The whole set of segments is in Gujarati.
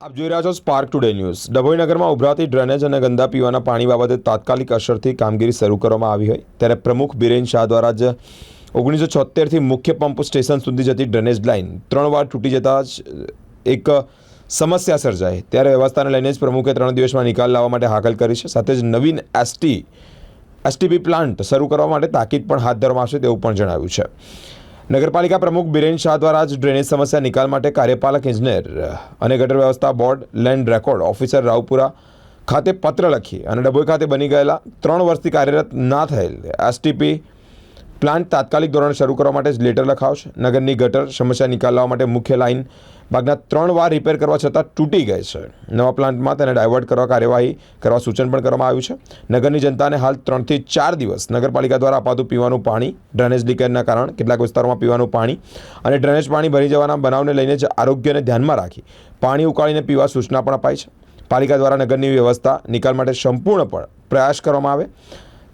આપ જોઈ રહ્યા છો સ્પાર્ક ટુડે ન્યૂઝ ડભોઈ નગરમાં ઉભરાતી ડ્રેનેજ અને ગંદા પીવાના પાણી બાબતે તાત્કાલિક અસરથી કામગીરી શરૂ કરવામાં આવી હોય ત્યારે પ્રમુખ બિરેન શાહ દ્વારા જ ઓગણીસો છોતેરથી મુખ્ય પંપ સ્ટેશન સુધી જતી ડ્રેનેજ લાઇન ત્રણ વાર તૂટી જતાં જ એક સમસ્યા સર્જાય ત્યારે વ્યવસ્થાને લઈને જ પ્રમુખે ત્રણ દિવસમાં નિકાલ લાવવા માટે હાકલ કરી છે. સાથે જ નવીન એસટી એસટીપી પ્લાન્ટ શરૂ કરવા માટે તાકીદ પણ હાથ ધરવામાં આવશે તેવું પણ જણાવ્યું છે. નગરપાલિકા પ્રમુખ બિરેન શાહ દ્વારા આજ ડ્રેનેજ સમસ્યા નિકાલ માટે કાર્યપાલક ઇજનેર અને ગટર વ્યવસ્થા board land record officer Raopura ખાતે પત્ર લખી અને ડભોઈ ખાતે બની ગયેલા ત્રણ વર્ષથી કાર્યરત ના થયેલ એસટીપી પ્લાન્ટ તાત્કાલિક ધોરણે શરૂ કરવા માટે જ લેટર લખાવશે. નગરની ગટર સમસ્યા નિકાલ લાવવા માટે મુખ્ય લાઇન ભાગના ત્રણ વાર રિપેર કરવા છતાં તૂટી ગઈ છે. નવા પ્લાન્ટમાં તેને ડાયવર્ટ કરવા કાર્યવાહી કરવા સૂચન પણ કરવામાં આવ્યું છે. નગરની જનતાને હાલ ત્રણથી ચાર દિવસ નગરપાલિકા દ્વારા અપાતું પીવાનું પાણી, ડ્રેનેજ લીકેજના કારણ કેટલાક વિસ્તારોમાં પીવાનું પાણી અને ડ્રેનેજ પાણી ભરી જવાના બનાવને લઈને જ આરોગ્યને ધ્યાનમાં રાખી પાણી ઉકાળીને પીવા સૂચના પણ અપાઈ છે. પાલિકા દ્વારા નગરની વ્યવસ્થા નિકાલ માટે સંપૂર્ણ પણ પ્રયાસ કરવામાં આવે.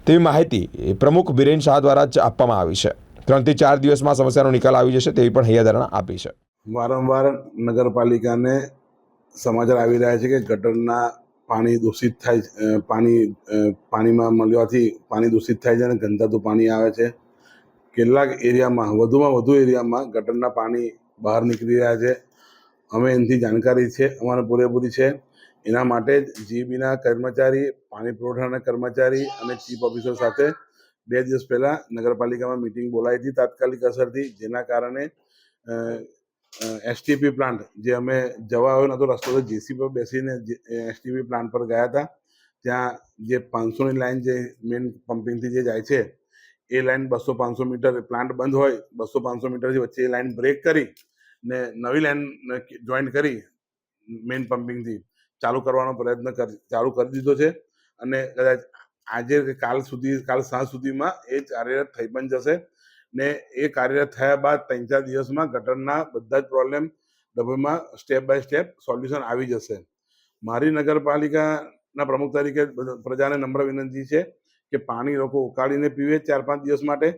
તેવી માહિતી પ્રમુખ બિરેન શાહ દ્વારા જ આપવામાં આવી છે. ત્રણથી ચાર દિવસમાં સમસ્યાનો નિકાલ આવી જશે તેવી પણ હૈયાધારણા આપી છે. વારંવાર નગરપાલિકાને સમાચાર આવી રહ્યા છે કે ગટરના પાણી દૂષિત થાય પાણી પાણીમાં મળવાથી પાણી દૂષિત થાય છે અને ગંદાતું પાણી આવે છે. કેટલાક એરિયામાં, વધુમાં વધુ એરિયામાં ગટરના પાણી બહાર નીકળી રહ્યા છે. અમે એનાથી જાણકારી છે, અમારે પૂરેપૂરી છે. એના માટે જ જીબીના કર્મચારી, પાણી પુરવઠાના કર્મચારી અને ચીફ ઓફિસર સાથે બે દિવસ પહેલાં નગરપાલિકામાં મિટિંગ બોલાવી હતી તાત્કાલિક અસરથી, જેના કારણે એસટીપી પ્લાન્ટ જે અમે જવા આવ્યો નતો રસ્તો, તો જેસી પર બેસીને એસટીપી પ્લાન્ટ પર ગયા હતા. ત્યાં જે પાંચસોની લાઇન જે મેઇન પમ્પિંગથી જે જાય છે, એ લાઇન બસો પાંચસો મીટર પ્લાન્ટ બંધ હોય, બસો પાંચસો મીટરથી વચ્ચે એ લાઇન બ્રેક કરી ને નવી લાઇન જોઈન્ટ કરી મેઇન પમ્પિંગથી ચાલુ કરવાનો પ્રયત્ન ચાલુ કરી દીધો છે. અને કદાચ આજે કાલ સુધી, કાલ સાંજ સુધીમાં એ કાર્યરત થઈ પણ જશે. ને એ કાર્યરત થયા બાદ ત્રણ ચાર દિવસમાં ગટરના બધા જ પ્રોબ્લેમ ડબ્બામાં સ્ટેપ બાય સ્ટેપ સોલ્યુશન આવી જશે. મારી નગરપાલિકાના પ્રમુખ તરીકે પ્રજાને નમ્ર વિનંતી છે કે પાણી લોકો ઉકાળીને પીવે ચાર પાંચ દિવસ માટે.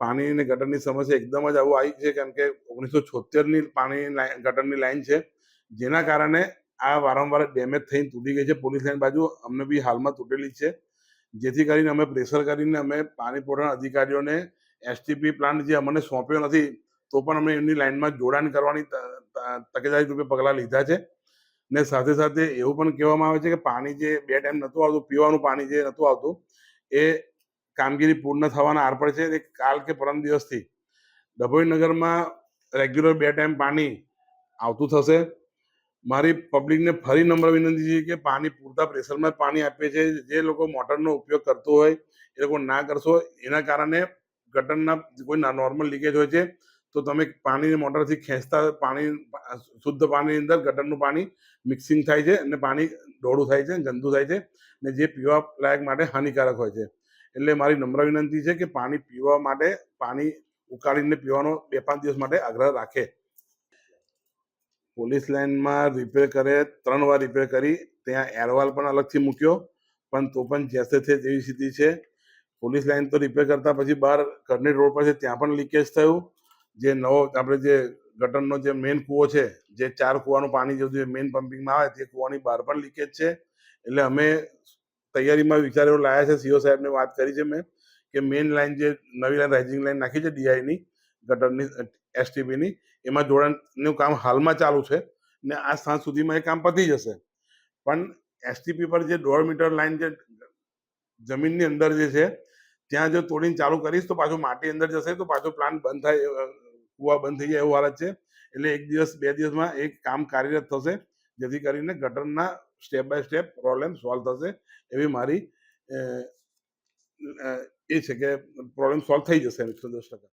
પાણી અને ગટરની સમસ્યા એકદમ જ આવું આવી છે, કેમ કે ઓગણીસો છોતેરની પાણી ગટરની લાઈન છે. જેના કારણે આ વારંવાર ડેમેજ થઈને તૂટી ગઈ છે. પોલીસ લાઈન બાજુ અમને બી હાલમાં તૂટેલી છે. જેથી કરીને અમે પ્રેશર કરીને અમે પાણી પુરવઠા અધિકારીઓને એસટીપી પ્લાન્ટ જે અમને સોંપ્યો નથી, તો પણ અમે એમની લાઈનમાં જોડાણ કરવાની તકેદારી રૂપે પગલાં લીધા છે. ને સાથે સાથે એવું પણ કહેવામાં આવે છે કે પાણી જે બે ટાઈમ નહોતું આવતું, પીવાનું પાણી જે નહોતું આવતું, એ કામગીરી પૂર્ણ થવાના આર પર છે. કાલ કે પરમ દિવસથી ડભોઈ નગરમાં રેગ્યુલર બે ટાઈમ પાણી આવતું થશે. મારી પબ્લિકને ફરી નમ્ર વિનંતી છે કે પાણી પૂરતા પ્રેશરમાં પાણી આપે છે. જે લોકો મોટરનો ઉપયોગ કરતો હોય, એ લોકો ના કરશો. એના કારણે ગટરના કોઈ નોર્મલ લીકેજ હોય છે, તો તમે પાણીને મોટરથી ખેંચતા પાણી, શુદ્ધ પાણીની અંદર ગટરનું પાણી મિક્સિંગ થાય છે અને પાણી ડોળું થાય છે, ગંદુ થાય છે ને જે પીવા લાયક માટે હાનિકારક હોય છે. એટલે મારી નમ્ર વિનંતી છે કે પાણી પીવા માટે, પાણી ઉકાળીને પીવાનો બે પાંચ દિવસ માટે આગ્રહ રાખે. પોલીસ લાઇનમાં રિપેર કરે, ત્રણ વાર રિપેર કરી, ત્યાં એરવાલ પણ અલગથી મૂક્યો, પણ તો પણ જેસે છે તેવી સ્થિતિ છે. પોલીસ લાઇન તો રિપેર કરતા પછી બહાર કરનેટ રોડ પર છે ત્યાં પણ લીકેજ થયું. જે નવો આપણે જે ગટરનો જે મેઇન કૂવો છે, જે ચાર કૂવાનું પાણી જે મેઇન પમ્પિંગમાં આવે તે કૂવાની બહાર પણ લીકેજ છે. એટલે અમે તૈયારીમાં વિચાર એવો લાયા છે સીઓ સાહેબને વાત કરી છે મેં, કે મેઇન લાઇન જે નવી લાઇન રાઇઝિંગ લાઈન નાખી છે ડીઆઈની ગટરની એસટીબીની એમાં જોડાણનું કામ હાલમાં ચાલુ છે ને આ સાંજ સુધીમાં એ કામ પતી જશે. પણ એસટીપી પર જે દોઢ મીટર લાઈન જે જમીનની અંદર જે છે, ત્યાં જો તોડીને ચાલુ કરીશ તો પાછું માટી અંદર જશે તો પાછું પ્લાન્ટ બંધ થાય કુવા બંધ થઈ જાય એવું હાલત છે. એટલે એક દિવસ, બે દિવસમાં એક કામ કાર્યરત થશે, જેથી કરીને ગટરના step by step problem solve થશે એવી મારી એ છે કે પ્રોબ્લેમ સોલ્વ થઈ જશે એકસો દસ ટકા.